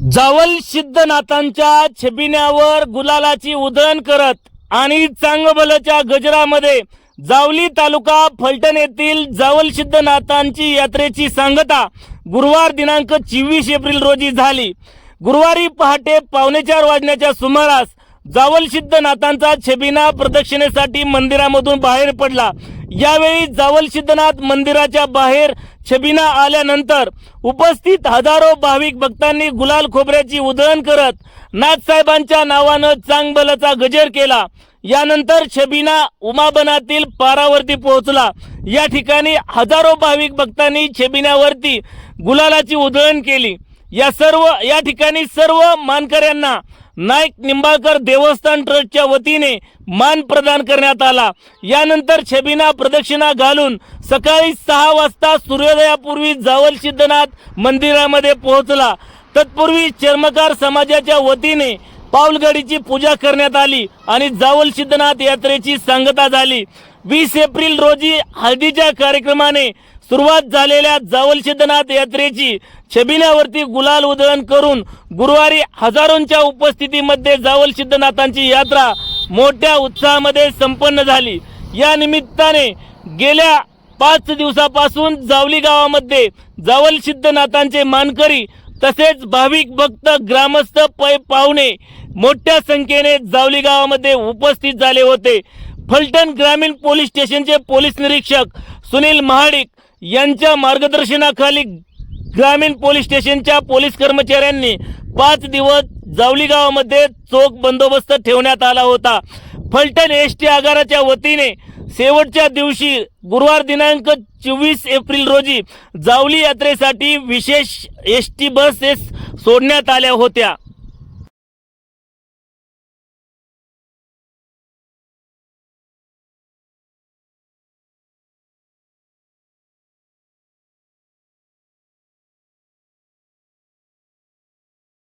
जावल सिद्धनाथांच्या छबिन्यावर गुलालाची उधळण करत आणि चांगबलच्या गजरामध्ये जावली तालुका फलटण येथील जावल सिद्धनाथांची यात्रेची सांगता गुरुवार दिनांक चोवीस एप्रिल रोजी झाली. गुरुवारी पहाटे पावणेचार वाजण्याच्या सुमारास जावल सिद्धनाथांचा छबिना प्रदक्षिणेसाठी मंदिरामधून बाहेर पडला. यावेळी जावल सिद्धनाथ मंदिराच्या बाहेर छबिना आल्यानंतर उपस्थित हजारो भाविक भक्तांनी गुलाल खोबऱ्याची उधळण करत नाथसाहेबांच्या नावानं चांगबलाचा गजर केला. यानंतर छबिना उमाबनातील पारावरती पोहोचला. या ठिकाणी हजारो भाविक भक्तांनी छबिन्यावरती गुलालाची उधळण केली. या सर्व या ठिकाणी सर्व मानकऱ्यांना नाईक निंबाळकर देवस्थान ट्रस्टच्या वतीने मान प्रदान करण्यात आला. यानंतर छबिना प्रदक्षिणा घालून सकाळी सहा वाजता सूर्योदयापूर्वी जावल सिद्धनाथ मंदिरामध्ये पोहोचला. तत्पूर्वी चर्मकार समाजाच्या वतीने पाऊलगडीची पूजा करण्यात आली आणि जावल सिद्धनाथ यात्रेची सांगता झाली. वीस एप्रिल रोजी हळदीच्या कार्यक्रमाने सुरुवात झालेल्या जावल सिद्धनाथ यात्रेची छबिन्यावरती गुलाल उधळण करून गुरुवारी हजारोंच्या उपस्थितीमध्ये जावल सिद्धनाथांची यात्रा मोठ्या उत्साहामध्ये संपन्न झाली. या निमित्ताने गेल्या पाच दिवसापासून जावली गावामध्ये जावल सिद्धनाथांचे मानकरी तसेच भाविक भक्त ग्रामस्थ पै पाहुणे मोठ्या संख्येने जावली गावामध्ये उपस्थित झाले होते. फलटण ग्रामीण पोलीस स्टेशनचे पोलीस निरीक्षक सुनील महाडिक यांच्या मार्गदर्शनाखाली ग्रामीण पोलीस स्टेशनच्या पोलीस कर्मचाऱ्यांनी पाच दिवस जावली गावामध्ये चोख बंदोबस्त ठेवण्यात आला होता. फलटण एस टी आगाराच्या वतीने शेवटच्या दिवशी गुरुवार दिनांक चोवीस एप्रिल रोजी जावली यात्रेसाठी विशेष एस टी बसेस सोडण्यात आल्या होत्या.